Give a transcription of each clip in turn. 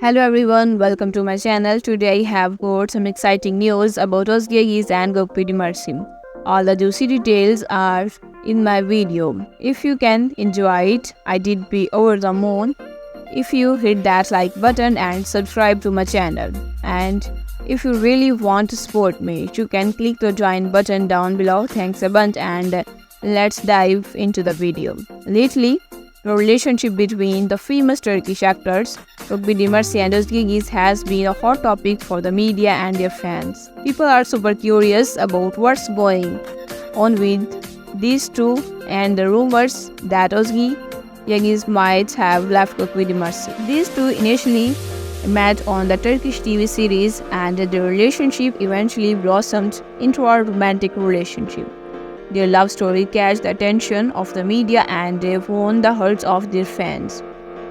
Hello everyone, welcome to my channel. Today I have got some exciting news about Ozgeagis and Gokpidi Marsim. All the juicy details are in my video. If you can enjoy it, I did be over the moon. If you hit that like button and subscribe to my channel. And if you really want to support me, you can click the join button down below. Thanks a bunch and let's dive into the video. Lately, the relationship between the famous Turkish actors Rugby Demirci and Özgegiz has been a hot topic for the media and their fans. People are super curious about what's going on with these two and the rumors that Ozgi Yildiz might have left Rugby Demirci. These two initially met on the Turkish TV series and their relationship eventually blossomed into a romantic relationship. Their love story catch the attention of the media and they won the hearts of their fans.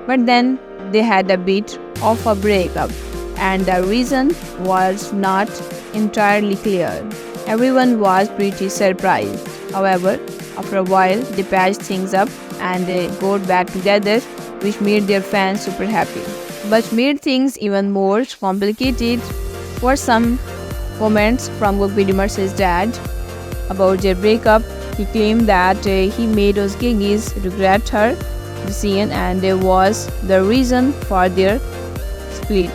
But then they had a bit of a breakup and the reason was not entirely clear. Everyone was pretty surprised. However, after a while, they patched things up and they got back together, which made their fans super happy. But made things even more complicated were some comments from Gokbi Demirci's dad about their breakup. He claimed that uh, he made Ozgeagis regret her decision and was the reason for their split.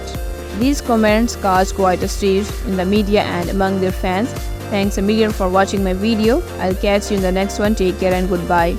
These comments caused quite a stir in the media and among their fans. Thanks a million for watching my video. I'll catch you in the next one. Take care and goodbye.